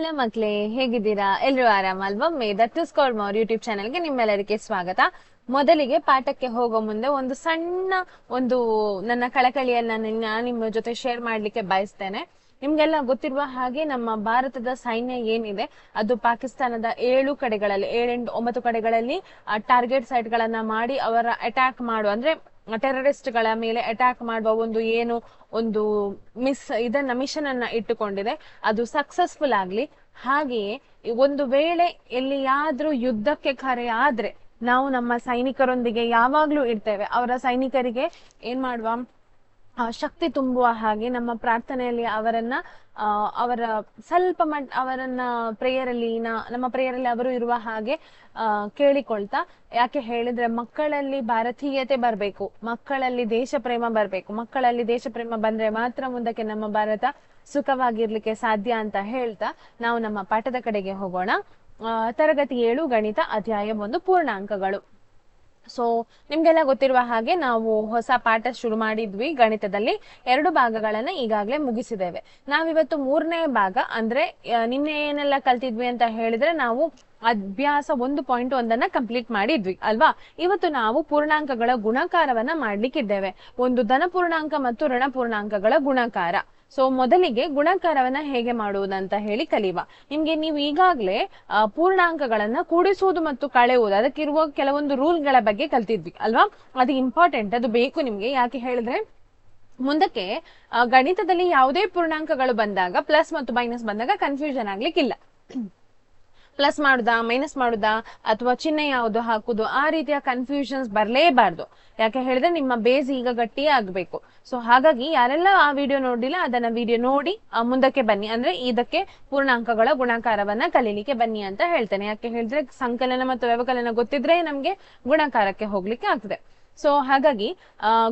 Hello ಮಕ್ಳೇ, ಹೇಗಿದ್ದೀರಾ? ಎಲ್ರು ಆರಾಮಲ್ವಾ? ಮೇ ದಟ್ ಇಸ್ ಕಾಲ್ ಮೋರ್ ಯೂಟ್ಯೂಬ್ ಚಾನೆಲ್ಗೆ ನಿಮ್ಮೆಲ್ಲರಿಗೆ ಸ್ವಾಗತ. ಮೊದಲಿಗೆ ಪಾಠಕ್ಕೆ ಹೋಗೋ ಮುಂದೆ ಒಂದು ಸಣ್ಣ ಒಂದು ನನ್ನ ಕಳಕಳಿಯನ್ನ ನಾನು ನಿಮ್ಮ ಜೊತೆ ಶೇರ್ ಮಾಡ್ಲಿಕ್ಕೆ ಬಯಸ್ತೇನೆ. ನಿಮ್ಗೆಲ್ಲ ಗೊತ್ತಿರುವ ಹಾಗೆ ನಮ್ಮ ಭಾರತದ ಸೈನ್ಯ ಏನಿದೆ, ಅದು ಪಾಕಿಸ್ತಾನದ ಏಳು ಕಡೆಗಳಲ್ಲಿ, ಏಳೆಂಟು, ಒಂಬತ್ತು ಕಡೆಗಳಲ್ಲಿ ಟಾರ್ಗೆಟ್ ಸೈಟ್ ಗಳನ್ನ ಮಾಡಿ ಅವರ ಅಟ್ಯಾಕ್ ಮಾಡು. ಅಂದ್ರೆ ಟೆರರಿಸ್ಟ್ಗಳ ಮೇಲೆ ಅಟ್ಯಾಕ್ ಮಾಡುವ ಒಂದು ಏನು ಒಂದು ಮಿಸ್ ಇದನ್ನ ಮಿಷನ್ ಅನ್ನ ಇಟ್ಟುಕೊಂಡಿದೆ. ಅದು ಸಕ್ಸಸ್ಫುಲ್ ಆಗ್ಲಿ. ಹಾಗೆಯೇ ಒಂದು ವೇಳೆ ಎಲ್ಲಿಯಾದ್ರೂ ಯುದ್ಧಕ್ಕೆ ಕರೆ ಆದ್ರೆ ನಾವು ನಮ್ಮ ಸೈನಿಕರೊಂದಿಗೆ ಯಾವಾಗ್ಲೂ ಇರ್ತೇವೆ. ಅವರ ಸೈನಿಕರಿಗೆ ಏನ್ ಮಾಡುವ? ಶಕ್ತಿ ತುಂಬುವ ಹಾಗೆ ನಮ್ಮ ಪ್ರಾರ್ಥನೆಯಲ್ಲಿ ಅವರನ್ನ ಅವರ ಸ್ವಲ್ಪ ಮಟ್, ಅವರನ್ನ ಪ್ರೇಯರಲ್ಲಿ ನಮ್ಮ ಪ್ರೇಯರಲ್ಲಿ ಅವರು ಇರುವ ಹಾಗೆ ಕೇಳಿಕೊಳ್ತಾ, ಯಾಕೆ ಹೇಳಿದ್ರೆ ಮಕ್ಕಳಲ್ಲಿ ಭಾರತೀಯತೆ ಬರ್ಬೇಕು, ಮಕ್ಕಳಲ್ಲಿ ದೇಶ ಪ್ರೇಮ ಬರ್ಬೇಕು, ಮಕ್ಕಳಲ್ಲಿ ದೇಶ ಪ್ರೇಮ ಬಂದ್ರೆ ಮಾತ್ರ ಮುಂದಕ್ಕೆ ನಮ್ಮ ಭಾರತ ಸುಖವಾಗಿರ್ಲಿಕ್ಕೆ ಸಾಧ್ಯ ಅಂತ ಹೇಳ್ತಾ, ನಾವು ನಮ್ಮ ಪಾಠದ ಕಡೆಗೆ ಹೋಗೋಣ. ತರಗತಿ ಏಳು ಗಣಿತ ಅಧ್ಯಾಯ ಒಂದು ಪೂರ್ಣಾಂಕಗಳು. ಸೊ ನಿಮ್ಗೆಲ್ಲ ಗೊತ್ತಿರುವ ಹಾಗೆ ನಾವು ಹೊಸ ಪಾಠ ಶುರು ಮಾಡಿದ್ವಿ ಗಣಿತದಲ್ಲಿ. ಎರಡು ಭಾಗಗಳನ್ನ ಈಗಾಗಲೇ ಮುಗಿಸಿದ್ದೇವೆ. ನಾವಿವತ್ತು ಮೂರನೇ ಭಾಗ, ಅಂದ್ರೆ ನಿನ್ನೆ ಏನೆಲ್ಲ ಕಲ್ತಿದ್ವಿ ಅಂತ ಹೇಳಿದ್ರೆ ನಾವು ಅಭ್ಯಾಸ ಒಂದು ಪಾಯಿಂಟ್ ಒಂದನ್ನ ಕಂಪ್ಲೀಟ್ ಮಾಡಿದ್ವಿ, ಅಲ್ವಾ? ಇವತ್ತು ನಾವು ಪೂರ್ಣಾಂಕಗಳ ಗುಣಕಾರವನ್ನ ಮಾಡ್ಲಿಕ್ಕಿದ್ದೇವೆ. ಒಂದು ಧನ ಮತ್ತು ಋಣ ಪೂರ್ಣಾಂಕಗಳ ಗುಣಾಕಾರ. ಸೊ ಮೊದಲಿಗೆ ಗುಣಾಕಾರವನ್ನ ಹೇಗೆ ಮಾಡುವುದಂತ ಹೇಳಿ ಕಲಿಯುವ. ನಿಮ್ಗೆ ನೀವು ಈಗಾಗಲೇ ಪೂರ್ಣಾಂಕಗಳನ್ನ ಕೂಡಿಸುವುದು ಮತ್ತು ಕಳೆಯುವುದು, ಅದಕ್ಕಿರುವ ಕೆಲವೊಂದು ರೂಲ್ಗಳ ಬಗ್ಗೆ ಕಲ್ತಿದ್ವಿ, ಅಲ್ವಾ? ಅದು ಇಂಪಾರ್ಟೆಂಟ್ ಅದು ಬೇಕು ನಿಮ್ಗೆ. ಯಾಕೆ ಹೇಳಿದ್ರೆ, ಮುಂದಕ್ಕೆ ಗಣಿತದಲ್ಲಿ ಯಾವುದೇ ಪೂರ್ಣಾಂಕಗಳು ಬಂದಾಗ ಪ್ಲಸ್ ಮತ್ತು ಮೈನಸ್ ಬಂದಾಗ ಕನ್ಫ್ಯೂಷನ್ ಆಗ್ಲಿಕ್ಕಿಲ್ಲ. ಪ್ಲಸ್ ಮಾಡುದಾ, ಮೈನಸ್ ಮಾಡುದಾ, ಅಥವಾ ಚಿಹ್ನೆ ಯಾವುದು ಹಾಕುದು, ಆ ರೀತಿಯ ಕನ್ಫ್ಯೂಷನ್ಸ್ ಬರಲೇಬಾರ್ದು. ಯಾಕೆ ಹೇಳಿದ್ರೆ ನಿಮ್ಮ ಬೇಸ್ ಈಗ ಗಟ್ಟಿ ಆಗ್ಬೇಕು. ಸೊ ಹಾಗಾಗಿ ಯಾರೆಲ್ಲ ಆ ವಿಡಿಯೋ ನೋಡಿಲ್ಲ ಅದನ್ನ ವಿಡಿಯೋ ನೋಡಿ ಮುಂದಕ್ಕೆ ಬನ್ನಿ. ಅಂದ್ರೆ ಇದಕ್ಕೆ ಪೂರ್ಣಾಂಕಗಳ ಗುಣಾಕಾರವನ್ನ ಕಲೀಲಿಕ್ಕೆ ಬನ್ನಿ ಅಂತ ಹೇಳ್ತೇನೆ. ಯಾಕೆ ಹೇಳಿದ್ರೆ ಸಂಕಲನ ಮತ್ತು ವ್ಯವಕಲನ ಗೊತ್ತಿದ್ರೆ ನಮ್ಗೆ ಗುಣಾಕಾರಕ್ಕೆ ಹೋಗ್ಲಿಕ್ಕೆ ಆಗ್ತದೆ. ಸೊ ಹಾಗಾಗಿ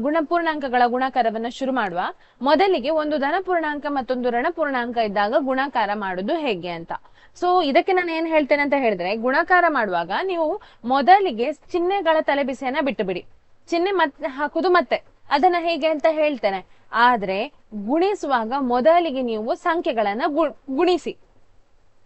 ಗುಣಪೂರ್ಣಾಂಕಗಳ ಗುಣಾಕಾರವನ್ನ ಶುರು ಮಾಡುವ. ಮೊದಲಿಗೆ ಒಂದು ಧನ ಪೂರ್ಣಾಂಕ ಮತ್ತೊಂದು ಋಣ ಪೂರ್ಣಾಂಕ ಇದ್ದಾಗ ಗುಣಾಕಾರ ಮಾಡುದು ಹೇಗೆ ಅಂತ. ಸೊ ಇದಕ್ಕೆ ನಾನು ಏನ್ ಹೇಳ್ತೇನೆ ಅಂತ ಹೇಳಿದ್ರೆ ಗುಣಾಕಾರ ಮಾಡುವಾಗ ನೀವು ಮೊದಲಿಗೆ ಚಿಹ್ನೆಗಳ ತಲೆಬಿಸಿಯನ್ನ ಬಿಟ್ಟು ಬಿಡಿ ಚಿಹ್ನೆ ಮತ್ತೆ ಹಾಕುದು ಮತ್ತೆ. ಅದನ್ನ ಹೇಗೆ ಅಂತ ಹೇಳ್ತೇನೆ. ಆದ್ರೆ ಗುಣಿಸುವಾಗ ಮೊದಲಿಗೆ ನೀವು ಸಂಖ್ಯೆಗಳನ್ನ ಗುಣಿಸಿ.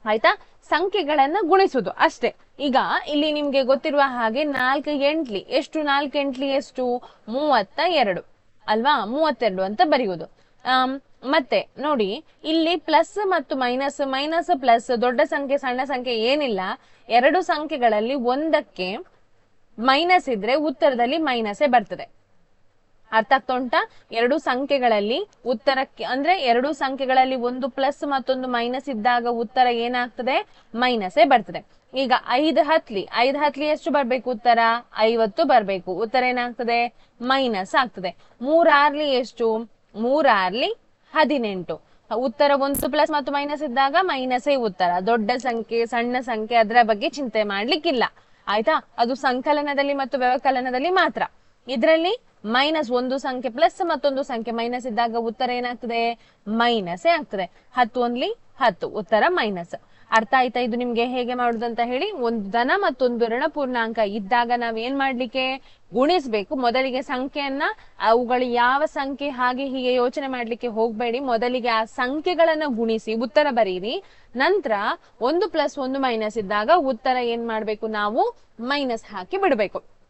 ಆಯ್ತಾ? ಸಂಖ್ಯೆಗಳನ್ನ ಗುಣಿಸುದು ಅಷ್ಟೇ. ಈಗ ಇಲ್ಲಿ ನಿಮ್ಗೆ ಗೊತ್ತಿರುವ ಹಾಗೆ ನಾಲ್ಕು ಎಂಟ್ಲಿ ಎಷ್ಟು ನಾಲ್ಕು ಎಂಟ್ಲಿ ಎಷ್ಟು? ಮೂವತ್ತ ಎರಡು. ಅಲ್ವಾ? ಮೂವತ್ತೆರಡು ಅಂತ ಬರೆಯುವುದು. ಆಮ್, ಮತ್ತೆ ನೋಡಿ, ಇಲ್ಲಿ ಪ್ಲಸ್ ಮತ್ತು ಮೈನಸ್ ಮೈನಸ್ ಪ್ಲಸ್ ದೊಡ್ಡ ಸಂಖ್ಯೆ, ಸಣ್ಣ ಸಂಖ್ಯೆ ಏನಿಲ್ಲ. ಎರಡು ಸಂಖ್ಯೆಗಳಲ್ಲಿ ಒಂದಕ್ಕೆ ಮೈನಸ್ ಇದ್ರೆ ಉತ್ತರದಲ್ಲಿ ಮೈನಸೇ ಬರ್ತದೆ. ಅರ್ಥ ಆಗ್ತಾ ಎರಡು ಸಂಖ್ಯೆಗಳಲ್ಲಿ ಉತ್ತರಕ್ಕೆ, ಅಂದ್ರೆ ಎರಡು ಸಂಖ್ಯೆಗಳಲ್ಲಿ ಒಂದು ಪ್ಲಸ್ ಮತ್ತೊಂದು ಮೈನಸ್ ಇದ್ದಾಗ ಉತ್ತರ ಏನಾಗ್ತದೆ? ಮೈನಸೇ ಬರ್ತದೆ. ಈಗ ಐದು ಹತ್ಲಿ ಐದು ಹತ್ಲಿ ಎಷ್ಟು ಬರ್ಬೇಕು ಉತ್ತರ? ಐವತ್ತು ಬರ್ಬೇಕು. ಉತ್ತರ ಏನಾಗ್ತದೆ? ಮೈನಸ್ ಆಗ್ತದೆ. ಮೂರಾರ್ಲಿ ಎಷ್ಟು? ಮೂರಾರ್ಲಿ ಹದಿನೆಂಟು. ಉತ್ತರ ಒಂದು ಪ್ಲಸ್ ಮತ್ತು ಮೈನಸ್ ಇದ್ದಾಗ ಮೈನಸೇ ಉತ್ತರ. ದೊಡ್ಡ ಸಂಖ್ಯೆ, ಸಣ್ಣ ಸಂಖ್ಯೆ ಅದರ ಬಗ್ಗೆ ಚಿಂತೆ ಮಾಡ್ಲಿಕ್ಕಿಲ್ಲ. ಆಯ್ತಾ? ಅದು ಸಂಕಲನದಲ್ಲಿ ಮತ್ತು ವ್ಯವಕಲನದಲ್ಲಿ ಮಾತ್ರ. ಇದರಲ್ಲಿ ಮೈನಸ್ ಒಂದು ಸಂಖ್ಯೆ ಪ್ಲಸ್ ಮತ್ತೊಂದು ಸಂಖ್ಯೆ. ಮೈನಸ್ ಇದ್ದಾಗ ಉತ್ತರ ಏನಾಗ್ತದೆ? ಮೈನಸೇ ಆಗ್ತದೆ. ಹತ್ತು ಒಂದ್ಲಿ ಹತ್ತು. ಉತ್ತರ ಮೈನಸ್ ಅರ್ಥ ಆಯ್ತಾ? ಇದು ನಿಮ್ಗೆ ಹೇಗೆ ಮಾಡುದು ಅಂತ ಹೇಳಿ ಒಂದು ಧನ ಮತ್ತೊಂದು ಋಣ ಪೂರ್ಣಾಂಕ ಇದ್ದಾಗ ನಾವ್ ಏನ್ ಮಾಡ್ಲಿಕ್ಕೆ? ಗುಣಿಸ್ಬೇಕು. ಮೊದಲಿಗೆ ಸಂಖ್ಯೆಯನ್ನ, ಅವುಗಳು ಯಾವ ಸಂಖ್ಯೆ, ಹಾಗೆ ಹೀಗೆ ಯೋಚನೆ ಮಾಡ್ಲಿಕ್ಕೆ ಹೋಗ್ಬೇಡಿ. ಮೊದಲಿಗೆ ಆ ಸಂಖ್ಯೆಗಳನ್ನ ಗುಣಿಸಿ, ಉತ್ತರ ಬರೀರಿ. ನಂತರ ಒಂದು ಪ್ಲಸ್ ಒಂದು ಮೈನಸ್ ಇದ್ದಾಗ ಉತ್ತರ ಏನ್ ಮಾಡ್ಬೇಕು? ನಾವು ಮೈನಸ್ ಹಾಕಿ ಬಿಡ್ಬೇಕು.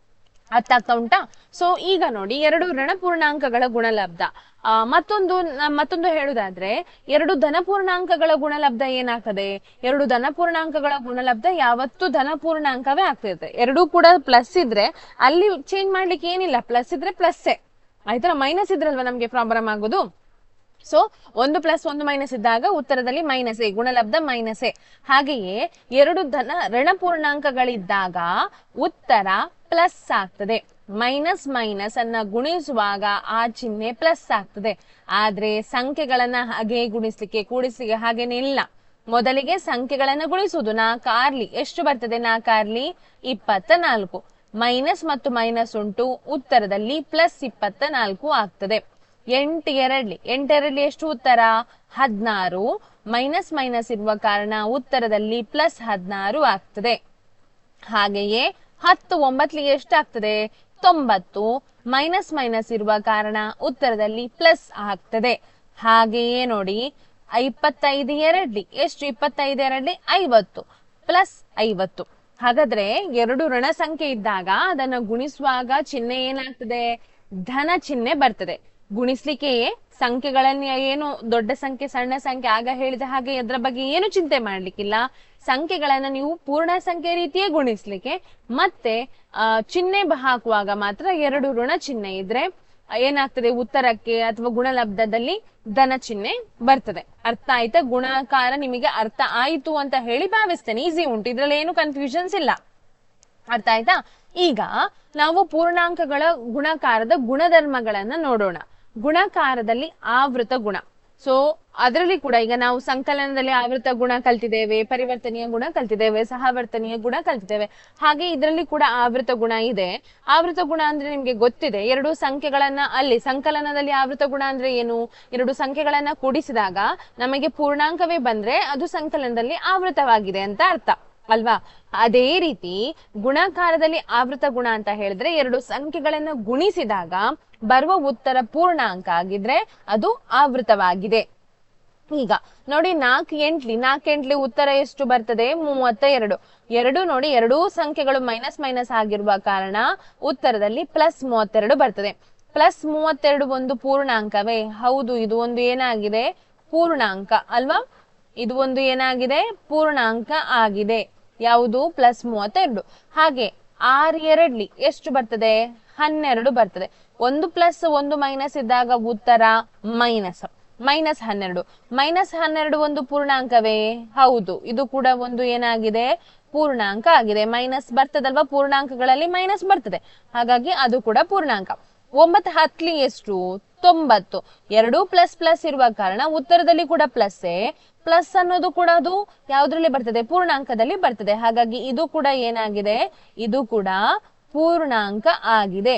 ಅರ್ಥ ಆಗ್ತಾ ಉಂಟಾ? ಸೊ ಈಗ ನೋಡಿ ಎರಡು ಋಣಪೂರ್ಣಾಂಕಗಳ ಗುಣಲಬ್ಧ. ಆ, ಮತ್ತೊಂದು ಮತ್ತೊಂದು ಹೇಳುದಾದ್ರೆ ಎರಡು ಧನಪೂರ್ಣಾಂಕಗಳ ಗುಣಲಬ್ಧ ಏನಾಗ್ತದೆ? ಎರಡು ಧನಪೂರ್ಣಾಂಕಗಳ ಗುಣಲಬ್ಧ ಯಾವತ್ತು ಧನಪೂರ್ಣಾಂಕವೇ ಆಗ್ತಿರುತ್ತೆ. ಎರಡೂ ಕೂಡ ಪ್ಲಸ್ ಇದ್ರೆ ಅಲ್ಲಿ ಚೇಂಜ್ ಮಾಡ್ಲಿಕ್ಕೆ ಏನಿಲ್ಲ. ಪ್ಲಸ್ ಇದ್ರೆ ಪ್ಲಸ್ಸೇ ಆಯ್ತಾ? ಮೈನಸ್ ಇದ್ರಲ್ವಾ ನಮ್ಗೆ ಪ್ರಾಬ್ಲಮ್ ಆಗೋದು? ಸೊ ಒಂದು ಪ್ಲಸ್ ಒಂದು ಮೈನಸ್ ಇದ್ದಾಗ ಉತ್ತರದಲ್ಲಿ ಮೈನಸೇ ಗುಣಲಬ್ಧ ಮೈನಸೇ ಹಾಗೆಯೇ ಎರಡು ಧನ ಋಣಪೂರ್ಣಾಂಕಗಳಿದ್ದಾಗ ಉತ್ತರ ಪ್ಲಸ್ ಆಗ್ತದೆ. ಮೈನಸ್ ಮೈನಸ್ ಅನ್ನ ಗುಣಿಸುವಾಗ ಆ ಚಿಹ್ನೆ ಪ್ಲಸ್ ಆಗ್ತದೆ. ಆದ್ರೆ ಸಂಖ್ಯೆಗಳನ್ನ ಹಾಗೆ ಗುಣಿಸ್ಲಿಕ್ಕೆ, ಕೂಡಿಸ್ಲಿಕ್ಕೆ ಹಾಗೇನೆ ಇಲ್ಲ. ಮೊದಲಿಗೆ ಸಂಖ್ಯೆಗಳನ್ನ ಗುಣಿಸುವುದು. ನಾಲ್ಕಾರ್ಲಿ ಎಷ್ಟು ಬರ್ತದೆ ನಾಲ್ಕಾರ್ಲಿ ಇಪ್ಪತ್ತ ನಾಲ್ಕು ಮೈನಸ್ ಮತ್ತು ಮೈನಸ್ ಉಂಟು, ಉತ್ತರದಲ್ಲಿ ಪ್ಲಸ್ ಇಪ್ಪತ್ತ ನಾಲ್ಕು ಆಗ್ತದೆ. ಎಂಟು ಎರಡ್ಲಿ. ಎಂಟೆರಡ್ಲಿ ಎಷ್ಟು ಉತ್ತರ? ಹದ್ನಾರು. ಮೈನಸ್ ಮೈನಸ್ ಇರುವ ಕಾರಣ ಉತ್ತರದಲ್ಲಿ ಪ್ಲಸ್ ಹದಿನಾರು ಆಗ್ತದೆ. ಹಾಗೆಯೇ ಹತ್ತು ಒಂಬತ್ಲಿ ಎಷ್ಟಾಗ್ತದೆ ತೊಂಬತ್ತು. ಮೈನಸ್ ಮೈನಸ್ ಇರುವ ಕಾರಣ ಉತ್ತರದಲ್ಲಿ ಪ್ಲಸ್ ಆಗ್ತದೆ. ಹಾಗೆಯೇ ನೋಡಿ ಇಪ್ಪತ್ತೈದು ಎರಡ್ಲಿ. ಎಷ್ಟು? ಇಪ್ಪತ್ತೈದು ಎರಡ್ಲಿ. ಐವತ್ತು. ಪ್ಲಸ್ ಐವತ್ತು. ಹಾಗಾದ್ರೆ ಎರಡು ಋಣ ಸಂಖ್ಯೆ ಇದ್ದಾಗ ಅದನ್ನ ಗುಣಿಸುವಾಗ ಚಿಹ್ನೆ ಏನಾಗ್ತದೆ? ಧನ ಚಿಹ್ನೆ ಬರ್ತದೆ. ಗುಣಿಸ್ಲಿಕ್ಕೆ ಸಂಖ್ಯೆಗಳನ್ನ ಏನು ದೊಡ್ಡ ಸಂಖ್ಯೆ, ಸಣ್ಣ ಸಂಖ್ಯೆ ಆಗ ಹೇಳಿದ ಹಾಗೆ ಅದರ ಬಗ್ಗೆ ಏನು ಚಿಂತೆ ಮಾಡ್ಲಿಕ್ಕಿಲ್ಲ. ಸಂಖ್ಯೆಗಳನ್ನ ನೀವು ಪೂರ್ಣ ಸಂಖ್ಯೆ ರೀತಿಯೇ ಗುಣಿಸ್ಲಿಕ್ಕೆ, ಮತ್ತೆ ಚಿಹ್ನೆ ಹಾಕುವಾಗ ಮಾತ್ರ ಎರಡು ಋಣ ಚಿಹ್ನೆ ಇದ್ರೆ, ಏನಾಗ್ತದೆ, ಉತ್ತರಕ್ಕೆ ಅಥವಾ ಗುಣಲಬ್ಧದಲ್ಲಿ ಧನ ಚಿಹ್ನೆ ಬರ್ತದೆ. ಅರ್ಥ ಆಯ್ತಾ? ಗುಣಾಕಾರ ನಿಮಗೆ ಅರ್ಥ ಆಯಿತು ಅಂತ ಹೇಳಿ ಭಾವಿಸ್ತೇನೆ. ಈಸಿ ಉಂಟು. ಇದ್ರಲ್ಲಿ ಏನು ಕನ್ಫ್ಯೂಷನ್ಸ್ ಇಲ್ಲ. ಅರ್ಥ ಆಯ್ತಾ? ಈಗ, ನಾವು ಪೂರ್ಣಾಂಕಗಳ ಗುಣಕಾರದ ಗುಣಧರ್ಮಗಳನ್ನ ನೋಡೋಣ. ಗುಣಕಾರದಲ್ಲಿ ಆವೃತ ಗುಣ. ಸೊ ಅದರಲ್ಲಿ ಕೂಡ ಈಗ ನಾವು ಸಂಕಲನದಲ್ಲಿ ಆವೃತ ಗುಣ ಕಲ್ತಿದ್ದೇವೆ, ಪರಿವರ್ತನೀಯ ಗುಣ ಕಲ್ತಿದ್ದೇವೆ, ಸಹವರ್ತನೀಯ ಗುಣ ಕಲ್ತಿದ್ದೇವೆ. ಹಾಗೆ ಇದರಲ್ಲಿ ಕೂಡ ಆವೃತ ಗುಣ ಇದೆ. ಆವೃತ ಗುಣ ಅಂದ್ರೆ ನಿಮ್ಗೆ ಗೊತ್ತಿದೆ, ಎರಡು ಸಂಖ್ಯೆಗಳನ್ನ ಅಲ್ಲಿ, ಸಂಕಲನದಲ್ಲಿ ಆವೃತ ಗುಣ ಅಂದ್ರೆ ಏನು? ಎರಡು ಸಂಖ್ಯೆಗಳನ್ನ ಕೂಡಿಸಿದಾಗ ನಮಗೆ ಪೂರ್ಣಾಂಕವೇ ಬಂದ್ರೆ ಅದು ಸಂಕಲನದಲ್ಲಿ ಆವೃತವಾಗಿದೆ ಅಂತ ಅರ್ಥ. ಅಲ್ವಾ? ಅದೇ ರೀತಿ ಗುಣಾಕಾರದಲ್ಲಿ ಆವೃತ ಗುಣ ಅಂತ ಹೇಳಿದ್ರೆ ಎರಡು ಸಂಖ್ಯೆಗಳನ್ನ ಗುಣಿಸಿದಾಗ ಬರುವ ಉತ್ತರ ಪೂರ್ಣಾಂಕ ಆಗಿದ್ರೆ ಅದು ಆವೃತವಾಗಿದೆ. ಈಗ ನೋಡಿ ನಾಲ್ಕು ಎಂಟ್ಲಿ ನಾಲ್ಕು ಎಂಟ್ಲಿ ಉತ್ತರ ಎಷ್ಟು ಬರ್ತದೆ? ಮೂವತ್ತ ಎರಡು ಎರಡು ನೋಡಿ ಎರಡೂ ಸಂಖ್ಯೆಗಳು ಮೈನಸ್ ಮೈನಸ್ ಆಗಿರುವ ಕಾರಣ ಉತ್ತರದಲ್ಲಿ ಪ್ಲಸ್ ಮೂವತ್ತೆರಡು ಬರ್ತದೆ. ಪ್ಲಸ್ ಮೂವತ್ತೆರಡು ಒಂದು ಪೂರ್ಣಾಂಕವೇ? ಹೌದು, ಇದು ಒಂದು ಏನಾಗಿದೆ? ಪೂರ್ಣಾಂಕ, ಅಲ್ವಾ? ಇದು ಒಂದು ಏನಾಗಿದೆ? ಪೂರ್ಣಾಂಕ ಆಗಿದೆ. ಯಾವುದು? ಪ್ಲಸ್ ಮೂವತ್ತೆರಡು. ಹಾಗೆ ಆರ್ ಎರಡ್ಲಿ ಎಷ್ಟು ಬರ್ತದೆ? ಹನ್ನೆರಡು ಬರ್ತದೆ. ಒಂದು ಪ್ಲಸ್ ಒಂದು ಮೈನಸ್ ಇದ್ದಾಗ ಉತ್ತರ ಮೈನಸ್ ಮೈನಸ್ ಹನ್ನೆರಡು. ಮೈನಸ್ ಹನ್ನೆರಡು ಒಂದು ಪೂರ್ಣಾಂಕವೇ? ಹೌದು. ಇದು ಕೂಡ ಒಂದು ಏನಾಗಿದೆ? ಪೂರ್ಣಾಂಕ ಆಗಿದೆ. ಮೈನಸ್ ಬರ್ತದಲ್ವಾ? ಪೂರ್ಣಾಂಕಗಳಲ್ಲಿ ಮೈನಸ್ ಬರ್ತದೆ. ಹಾಗಾಗಿ ಅದು ಕೂಡ ಪೂರ್ಣಾಂಕ. ಒಂಬತ್ತು ಹತ್ತಲಿ ಎಷ್ಟು? ತೊಂಬತ್ತು. ಎರಡು ಪ್ಲಸ್ ಪ್ಲಸ್ ಇರುವ ಕಾರಣ ಉತ್ತರದಲ್ಲಿ ಕೂಡ ಪ್ಲಸ್ಸೇ ಪ್ಲಸ್ ಅನ್ನೋದು ಕೂಡ ಅದು ಯಾವ್ದ್ರಲ್ಲಿ ಬರ್ತದೆ? ಪೂರ್ಣಾಂಕದಲ್ಲಿ ಬರ್ತದೆ. ಹಾಗಾಗಿ ಇದು ಕೂಡ ಏನಾಗಿದೆ? ಇದು ಕೂಡ ಪೂರ್ಣಾಂಕ ಆಗಿದೆ.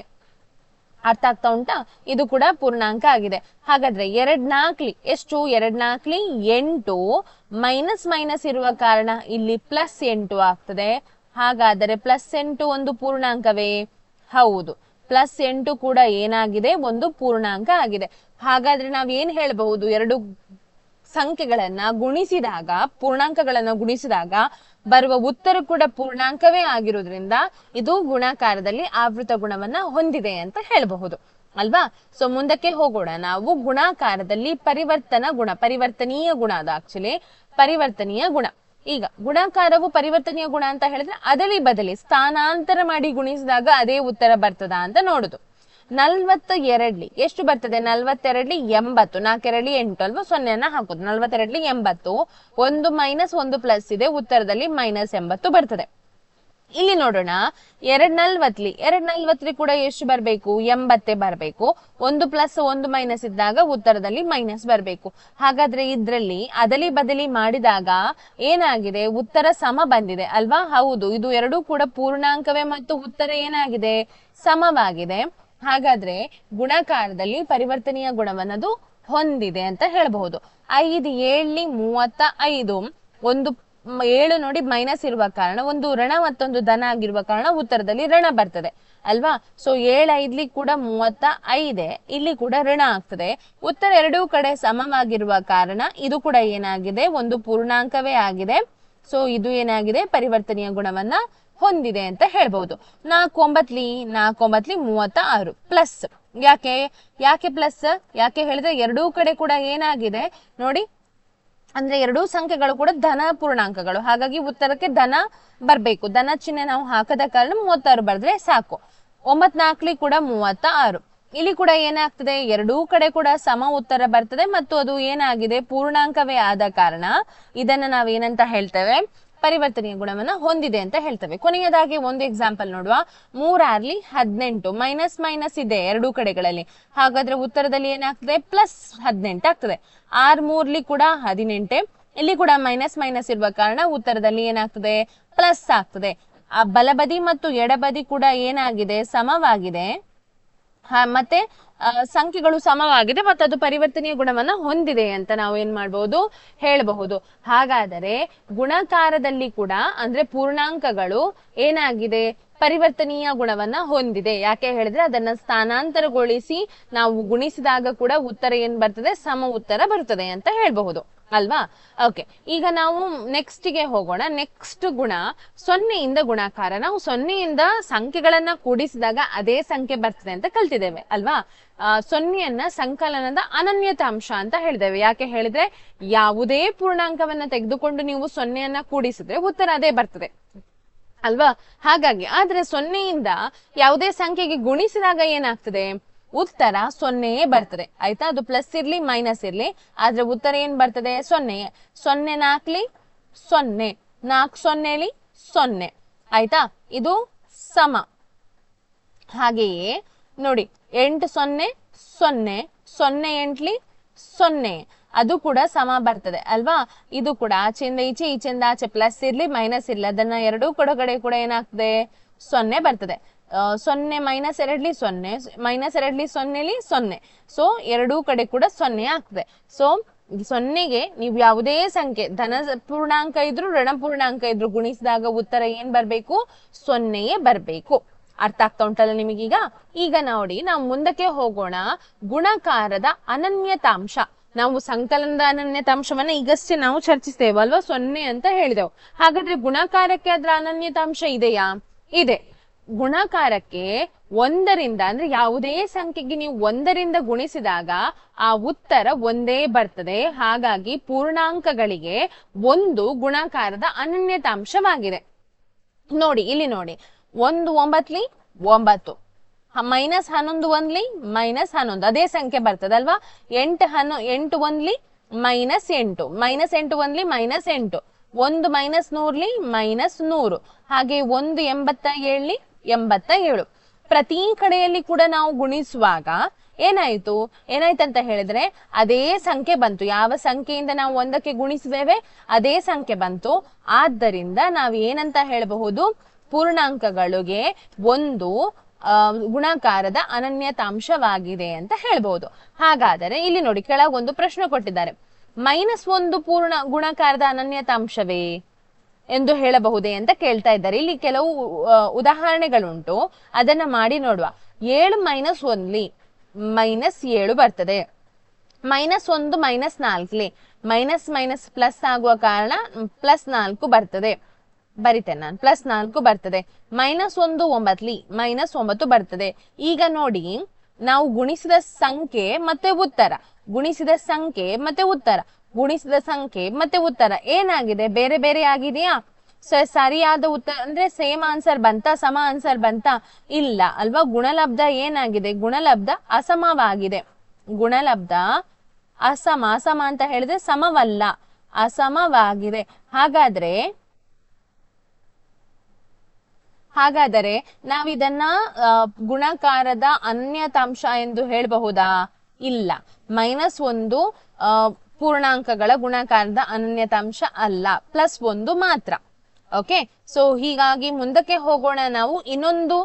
ಅರ್ಥ ಆಗ್ತಾ ಉಂಟಾ? ಇದು ಕೂಡ ಪೂರ್ಣಾಂಕ ಆಗಿದೆ. ಹಾಗಾದ್ರೆ ಎರಡ್ ನಾಲ್ಕ್ಲಿ ಎಷ್ಟು? ಎರಡ್ ನಾಲ್ಕ್ಲಿ ಎಂಟು. ಮೈನಸ್ ಮೈನಸ್ ಇರುವ ಕಾರಣ ಇಲ್ಲಿ ಪ್ಲಸ್ ಎಂಟು ಆಗ್ತದೆ. ಹಾಗಾದರೆ ಪ್ಲಸ್ ಎಂಟು ಒಂದು ಪೂರ್ಣಾಂಕವೇ? ಹೌದು. ಪ್ಲಸ್ ಎಂಟು ಕೂಡ ಏನಾಗಿದೆ? ಒಂದು ಪೂರ್ಣಾಂಕ ಆಗಿದೆ. ಹಾಗಾದ್ರೆ ನಾವ್ ಏನ್ ಹೇಳ್ಬಹುದು? ಎರಡು ಸಂಖ್ಯೆಗಳನ್ನ ಗುಣಿಸಿದಾಗ, ಪೂರ್ಣಾಂಕಗಳನ್ನ ಗುಣಿಸಿದಾಗ ಬರುವ ಉತ್ತರ ಕೂಡ ಪೂರ್ಣಾಂಕವೇ ಆಗಿರೋದ್ರಿಂದ ಇದು ಗುಣಾಕಾರದಲ್ಲಿ ಆವೃತ ಗುಣವನ್ನ ಹೊಂದಿದೆ ಅಂತ ಹೇಳಬಹುದು. ಅಲ್ವಾ? ಸೊ ಮುಂದಕ್ಕೆ ಹೋಗೋಣ. ನಾವು ಗುಣಾಕಾರದಲ್ಲಿ ಪರಿವರ್ತನ ಗುಣ, ಪರಿವರ್ತನೀಯ ಗುಣ ಅದು ಆಕ್ಚುಲಿ ಪರಿವರ್ತನೀಯ ಗುಣ. ಈಗ, ಗುಣಾಕಾರವು ಪರಿವರ್ತನೀಯ ಗುಣ ಅಂತ ಹೇಳಿದ್ರೆ ಅದಲಿ ಬದಲಿ ಸ್ಥಾನಾಂತರ ಮಾಡಿ ಗುಣಿಸಿದಾಗ ಅದೇ ಉತ್ತರ ಬರ್ತದ ಅಂತ ನೋಡುದು. ನಲ್ವತ್ತ ಎರಡ್ಲಿ ಎಷ್ಟು ಬರ್ತದೆ? ನಲ್ವತ್ತೆರಡ್ಲಿ ಎಂಬತ್ತು. ನಾಲ್ಕೆರಡ್ಲಿ ಎಂಟು ಅಲ್ವಾ ಸೊನ್ನೆನ ಹಾಕೋದು. ನಲ್ವತ್ತೆರಡ್ಲಿ ಎಂಬತ್ತು. ಒಂದು ಮೈನಸ್ ಒಂದು ಪ್ಲಸ್ ಇದೆ. ಉತ್ತರದಲ್ಲಿ ಮೈನಸ್ ಎಂಬತ್ತು ಬರ್ತದೆ. ಇಲ್ಲಿ ನೋಡೋಣ. ಎರಡ್ ನಲ್ವತ್ಲಿ. ಎರಡ್ ನಲ್ವತ್ಲಿ ಕೂಡ ಎಷ್ಟು ಬರ್ಬೇಕು? ಎಂಬತ್ತೇ ಬರ್ಬೇಕು. ಒಂದು ಪ್ಲಸ್ ಒಂದು ಮೈನಸ್ ಇದ್ದಾಗ ಉತ್ತರದಲ್ಲಿ ಮೈನಸ್ ಬರ್ಬೇಕು. ಹಾಗಾದ್ರೆ ಇದ್ರಲ್ಲಿ ಅದಲಿ ಬದಲಿ ಮಾಡಿದಾಗ ಏನಾಗಿದೆ? ಉತ್ತರ ಸಮ ಬಂದಿದೆ ಅಲ್ವಾ? ಹೌದು. ಇದು ಎರಡೂ ಕೂಡ ಪೂರ್ಣಾಂಕವೇ ಮತ್ತು ಉತ್ತರ ಏನಾಗಿದೆ? ಸಮವಾಗಿದೆ. ಹಾಗಾದ್ರೆ ಗುಣಾಕಾರದಲ್ಲಿ ಪರಿವರ್ತನೀಯ ಗುಣವನ್ನದು ಹೊಂದಿದೆ ಅಂತ ಹೇಳಬಹುದು. ಐದು ಏಳ್ಲಿ ಮೂವತ್ತ ಐದು. ಒಂದು ಏಳು ನೋಡಿ ಮೈನಸ್ ಇರುವ ಕಾರಣ, ಒಂದು ಋಣ ಮತ್ತೊಂದು ಧನ ಆಗಿರುವ ಕಾರಣ ಉತ್ತರದಲ್ಲಿ ಋಣ ಬರ್ತದೆ. ಅಲ್ವಾ? ಸೊ ಏಳೈದ್ಲಿ ಕೂಡ ಮೂವತ್ತ ಐದೆ, ಇಲ್ಲಿ ಕೂಡ ಋಣ ಆಗ್ತದೆ. ಉತ್ತರ ಎರಡೂ ಕಡೆ ಸಮವಾಗಿರುವ ಕಾರಣ ಇದು ಕೂಡ ಏನಾಗಿದೆ? ಒಂದು ಪೂರ್ಣಾಂಕವೇ ಆಗಿದೆ. ಸೊ ಇದು ಏನಾಗಿದೆ? ಪರಿವರ್ತನೀಯ ಗುಣವನ್ನ ಹೊಂದಿದೆ ಅಂತ ಹೇಳ್ಬಹುದು ನಾಲ್ಕು ಒಂಬತ್ಲಿ ಮೂವತ್ತ ಆರು. ಪ್ಲಸ್ ಯಾಕೆ? ಯಾಕೆ ಪ್ಲಸ್ ಯಾಕೆ ಹೇಳಿದ್ರೆ ಎರಡೂ ಕಡೆ ಕೂಡ ಏನಾಗಿದೆ? ನೋಡಿ, ಅಂದ್ರೆ ಎರಡೂ ಸಂಖ್ಯೆಗಳು ಕೂಡ ಧನ ಪೂರ್ಣಾಂಕಗಳು. ಹಾಗಾಗಿ ಉತ್ತರಕ್ಕೆ ಧನ ಬರ್ಬೇಕು. ಧನ ಚಿಹ್ನೆ ನಾವು ಹಾಕದ ಕಾರಣ ಮೂವತ್ತಾರು ಬರೆದ್ರೆ ಸಾಕು. ಒಂಬತ್ ನಾಲ್ಕಲಿ ಕೂಡ ಮೂವತ್ತ ಆರು. ಇಲ್ಲಿ ಕೂಡ ಏನಾಗ್ತದೆ? ಎರಡೂ ಕಡೆ ಕೂಡ ಸಮ ಉತ್ತರ ಬರ್ತದೆ ಮತ್ತು ಅದು ಏನಾಗಿದೆ? ಪೂರ್ಣಾಂಕವೇ ಆದ ಕಾರಣ ಇದನ್ನ ನಾವೇನಂತ ಹೇಳ್ತೇವೆ? ಪರಿವರ್ತನೀಯ ಗುಣವನ್ನು ಹೊಂದಿದೆ ಅಂತ ಹೇಳ್ತವೆ. ಕೊನೆಯದಾಗಿ ಒಂದು ಎಕ್ಸಾಂಪಲ್ ನೋಡುವ. ಮೂರಾರ್ಲಿ ಹದಿನೆಂಟು. ಮೈನಸ್ ಮೈನಸ್ ಇದೆ ಎರಡೂ ಕಡೆಗಳಲ್ಲಿ. ಹಾಗಾದ್ರೆ ಉತ್ತರದಲ್ಲಿ ಏನಾಗ್ತದೆ? ಪ್ಲಸ್ ಹದಿನೆಂಟು ಆಗ್ತದೆ. ಆರ್ ಮೂರ್ಲಿ ಕೂಡ ಹದಿನೆಂಟೆ. ಇಲ್ಲಿ ಕೂಡ ಮೈನಸ್ ಮೈನಸ್ ಇರುವ ಕಾರಣ ಉತ್ತರದಲ್ಲಿ ಏನಾಗ್ತದೆ? ಪ್ಲಸ್ ಆಗ್ತದೆ. ಆ ಬಲಬದಿ ಮತ್ತು ಎಡಬದಿ ಕೂಡ ಏನಾಗಿದೆ? ಸಮವಾಗಿದೆ. ಮತ್ತೆ ಸಂಖ್ಯೆಗಳು ಸಮವಾಗಿದೆ ಮತ್ತು ಅದು ಪರಿವರ್ತನೀಯ ಗುಣವನ್ನ ಹೊಂದಿದೆ ಅಂತ ನಾವು ಏನ್ ಮಾಡಬಹುದು ಹೇಳಬಹುದು. ಹಾಗಾದರೆ ಗುಣಕಾರದಲ್ಲಿ ಕೂಡ ಅಂದ್ರೆ ಪೂರ್ಣಾಂಕಗಳು ಏನಾಗಿದೆ? ಪರಿವರ್ತನೀಯ ಗುಣವನ್ನ ಹೊಂದಿದೆ. ಯಾಕೆ ಹೇಳಿದ್ರೆ ಅದನ್ನ ಸ್ಥಾನಾಂತರಗೊಳಿಸಿ ನಾವು ಗುಣಿಸಿದಾಗ ಕೂಡ ಉತ್ತರ ಏನ್ ಬರ್ತದೆ? ಸಮ ಉತ್ತರ ಬರ್ತದೆ ಅಂತ ಹೇಳ್ಬಹುದು. ಅಲ್ವಾ? ಓಕೆ ಈಗ ನಾವು ನೆಕ್ಸ್ಟ್ಗೆ ಹೋಗೋಣ. ನೆಕ್ಸ್ಟ್ ಗುಣ, ಸೊನ್ನೆಯಿಂದ ಗುಣಾಕಾರ. ನಾವು ಸೊನ್ನೆಯಿಂದ ಸಂಖ್ಯೆಗಳನ್ನ ಕೂಡಿಸಿದಾಗ ಅದೇ ಸಂಖ್ಯೆ ಬರ್ತದೆ ಅಂತ ಕಲ್ತಿದ್ದೇವೆ, ಅಲ್ವಾ? ಸೊನ್ನೆಯನ್ನ ಸಂಕಲನದ ಅನನ್ಯತಾಂಶ ಅಂತ ಹೇಳಿದ್ದೇವೆ. ಯಾಕೆ ಹೇಳಿದ್ರೆ ಯಾವುದೇ ಪೂರ್ಣಾಂಕವನ್ನ ತೆಗೆದುಕೊಂಡು ನೀವು ಸೊನ್ನೆಯನ್ನ ಕೂಡಿಸಿದ್ರೆ ಉತ್ತರ ಅದೇ ಬರ್ತದೆ, ಅಲ್ವಾ? ಹಾಗಾಗಿ, ಆದ್ರೆ ಸೊನ್ನೆಯಿಂದ ಯಾವುದೇ ಸಂಖ್ಯೆಗೆ ಗುಣಿಸಿದಾಗ ಏನಾಗ್ತದೆ? ಉತ್ತರ ಸೊನ್ನೆಯೇ ಬರ್ತದೆ. ಆಯ್ತಾ? ಅದು ಪ್ಲಸ್ ಇರ್ಲಿ ಮೈನಸ್ ಇರ್ಲಿ. ಆದ್ರೆ ಉತ್ತರ ಏನ್ ಬರ್ತದೆ? ಸೊನ್ನೆ. ಸೊನ್ನೆ ನಾಲ್ಕಲಿ ಸೊನ್ನೆ. ನಾಲ್ಕು ಸೊನ್ನೆಲಿ, ಸೊನ್ನೆ. ಆಯ್ತಾ? ಇದು ಸಮ. ಹಾಗೆಯೇ, ನೋಡಿ, ಎಂಟು ಸೊನ್ನೆ ಸೊನ್ನೆ. ಸೊನ್ನೆ ಎಂಟ್ಲಿ, ಸೊನ್ನೆ. ಅದು ಕೂಡ ಸಮ ಬರ್ತದೆ, ಅಲ್ವಾ? ಇದು ಕೂಡ ಆಚೆಯಿಂದ ಈಚೆ, ಈಚೆಯಿಂದ ಆಚೆ. ಪ್ಲಸ್ ಇರ್ಲಿ ಮೈನಸ್ ಇರ್ಲಿ. ಅದನ್ನ ಎರಡೂ ಕಡೆ ಕೂಡ ಏನಾಗ್ತದೆ? ಸೊನ್ನೆ ಬರ್ತದೆ. ಸೊನ್ನೆ ಮೈನಸ್ ಎರಡ್ಲಿ ಸೊನ್ನೆ ಮೈನಸ್ ಎರಡ್ಲಿ ಸೊನ್ನೆಲಿ ಸೊನ್ನೆ. ಸೊ ಎರಡೂ ಕಡೆ ಕೂಡ ಸೊನ್ನೆ ಆಗ್ತದೆ. ಸೊ ಸೊನ್ನೆಗೆ ನೀವು ಯಾವುದೇ ಸಂಖ್ಯೆ, ಧನ ಪೂರ್ಣಾಂಕ ಇದ್ರು, ಋಣ ಪೂರ್ಣಾಂಕ ಇದ್ರು ಗುಣಿಸಿದಾಗ ಉತ್ತರ ಏನ್ ಬರ್ಬೇಕು? ಸೊನ್ನೆಯೇ ಬರ್ಬೇಕು. ಅರ್ಥ ಆಗ್ತಾ ಉಂಟಲ್ಲ ನಿಮಗೀಗ? ಈಗ ನೋಡಿ, ನಾವು ಮುಂದಕ್ಕೆ ಹೋಗೋಣ. ಗುಣಕಾರದ ಅನನ್ಯತಾಂಶ. ನಾವು ಸಂಕಲನದ ಅನನ್ಯತಾಂಶವನ್ನ ಈಗಷ್ಟೇ ನಾವು ಚರ್ಚಿಸ್ತೇವಲ್ವಾ ಸೊನ್ನೆ ಅಂತ ಹೇಳಿದೆವು. ಹಾಗಾದ್ರೆ ಗುಣಕಾರಕ್ಕೆ ಅದರ ಅನನ್ಯತಾಂಶ ಇದೆಯಾ? ಇದೆ. ಗುಣಕಾರಕ್ಕೆ ಒಂದರಿಂದ, ಅಂದ್ರೆ ಯಾವುದೇ ಸಂಖ್ಯೆಗೆ ನೀವು ಒಂದರಿಂದ ಗುಣಿಸಿದಾಗ ಆ ಉತ್ತರ ಒಂದೇ ಬರ್ತದೆ. ಹಾಗಾಗಿ ಪೂರ್ಣಾಂಕಗಳಿಗೆ ಒಂದು ಗುಣಾಕಾರದ ಅನನ್ಯತಾಂಶವಾಗಿದೆ. ನೋಡಿ, ಇಲ್ಲಿ ನೋಡಿ. ಒಂದು, ಒಂಬತ್ಲಿ, ಒಂಬತ್ತು. ಮೈನಸ್ ಹನ್ನೊಂದು, ಒಂದ್ಲಿ, ಮೈನಸ್ ಹನ್ನೊಂದು. ಅದೇ ಸಂಖ್ಯೆ ಬರ್ತದಲ್ವಾ? ಎಂಟು, ಹನ್ನೊ, ಎಂಟು, ಒಂದ್ಲಿ, ಮೈನಸ್ ಎಂಟು. ಮೈನಸ್ ಎಂಟು, ಒಂದ್ಲಿ, ಮೈನಸ್ ಎಂಟು. ಒಂದು ಮೈನಸ್ ನೂರ್ಲಿ, ಮೈನಸ್ ನೂರು. ಹಾಗೆ ಒಂದು ಎಂಬತ್ತ ಏಳ್ಲಿ ಎಂಬತ್ತ ಏಳು. ಪ್ರತಿ ಕಡೆಯಲ್ಲಿ ಕೂಡ ನಾವು ಗುಣಿಸುವಾಗ ಏನಾಯ್ತು? ಏನಾಯ್ತಂತ ಹೇಳಿದ್ರೆ, ಅದೇ ಸಂಖ್ಯೆ ಬಂತು. ಯಾವ ಸಂಖ್ಯೆಯಿಂದ ನಾವು ಒಂದಕ್ಕೆ ಗುಣಿಸುವೇವೆ? ಅದೇ ಸಂಖ್ಯೆ ಬಂತು. ಆದ್ದರಿಂದ ನಾವು ಏನಂತ ಹೇಳಬಹುದು? ಪೂರ್ಣಾಂಕಗಳಿಗೆ ಒಂದು ಗುಣಾಕಾರದ ಅನನ್ಯತಾಂಶವಾಗಿದೆ ಅಂತ ಹೇಳ್ಬಹುದು. ಹಾಗಾದರೆ ಇಲ್ಲಿ ನೋಡಿ, ಕೆಳಗೊಂದು ಪ್ರಶ್ನೆ ಕೊಟ್ಟಿದ್ದಾರೆ. ಮೈನಸ್ ಒಂದು ಪೂರ್ಣ ಗುಣಾಕಾರದ ಅನನ್ಯತಾಂಶವೇ? ಎಂದು ಹೇಳಬಹುದೇ ಅಂತ ಕೇಳ್ತಾ ಇದ್ದಾರೆ. ಇಲ್ಲಿ ಕೆಲವು ಉದಾಹರಣೆಗಳುಂಟು. ಅದನ್ನ ಮಾಡಿ ನೋಡುವ. ಏಳು ಮೈನಸ್ ಒಂದ್ಲಿ ಮೈನಸ್ ಏಳು ಬರ್ತದೆ. ಮೈನಸ್ ಒಂದು, ಮೈನಸ್ ನಾಲ್ಕಲಿ. ಮೈನಸ್ ಮೈನಸ್ ಪ್ಲಸ್ ಆಗುವ ಕಾರಣ ಪ್ಲಸ್ ನಾಲ್ಕು ಬರ್ತದೆ. ಬರಿತೇನೆ ನಾನು. ಪ್ಲಸ್ ನಾಲ್ಕು ಬರ್ತದೆ. ಮೈನಸ್ ಒಂದು, ಒಂಬತ್ಲಿ. ಮೈನಸ್ ಒಂಬತ್ತು ಬರ್ತದೆ. ಈಗ ನೋಡಿ, ನಾವು ಗುಣಿಸಿದ ಸಂಖ್ಯೆ ಮತ್ತೆ ಉತ್ತರ. ಗುಣಿಸಿದ ಸಂಖ್ಯೆ ಮತ್ತೆ ಉತ್ತರ. ಗುಣಿಸಿದ ಸಂಖ್ಯೆ. ಮತ್ತೆ ಉತ್ತರ, ಏನಾಗಿದೆ? ಬೇರೆ ಬೇರೆ ಆಗಿದೆಯಾ? ಸ- ಸರಿಯಾದ ಉತ್ತರ ಅಂದ್ರೆ ಸೇಮ್ ಆನ್ಸರ್ ಬಂತ, ಸಮ ಆನ್ಸರ್ ಬಂತ? ಇಲ್ಲ. ಅಲ್ವಾ? ಗುಣಲಬ್ಧ ಏನಾಗಿದೆ? ಗುಣಲಬ್ಧ ಅಸಮವಾಗಿದೆ. ಗುಣಲಬ್ಧ ಅಸಮ ಅಸಮ ಅಂತ ಹೇಳಿದ್ರೆ ಸಮವಲ್ಲ, ಅಸಮವಾಗಿದೆ. ಹಾಗಾದ್ರೆ, ಹಾಗಾದರೆ ನಾವಿದನ್ನ ಗುಣಕಾರದ ಅನ್ಯತಾಂಶ ಎಂದು ಹೇಳಬಹುದಾ? ಇಲ್ಲ. ಮೈನಸ್ ಒಂದು ಪೂರ್ಣಾಂಕಗಳ ಗುಣಕಾರದ ಅನನ್ಯತಾಂಶ ಅಲ್ಲ, ಪ್ಲಸ್ ಒಂದು ಮಾತ್ರ. ಓಕೆ ಸೊ ಹೀಗಾಗಿ ಮುಂದಕ್ಕೆ ಹೋಗೋಣ ನಾವು ಇನ್ನೊಂದು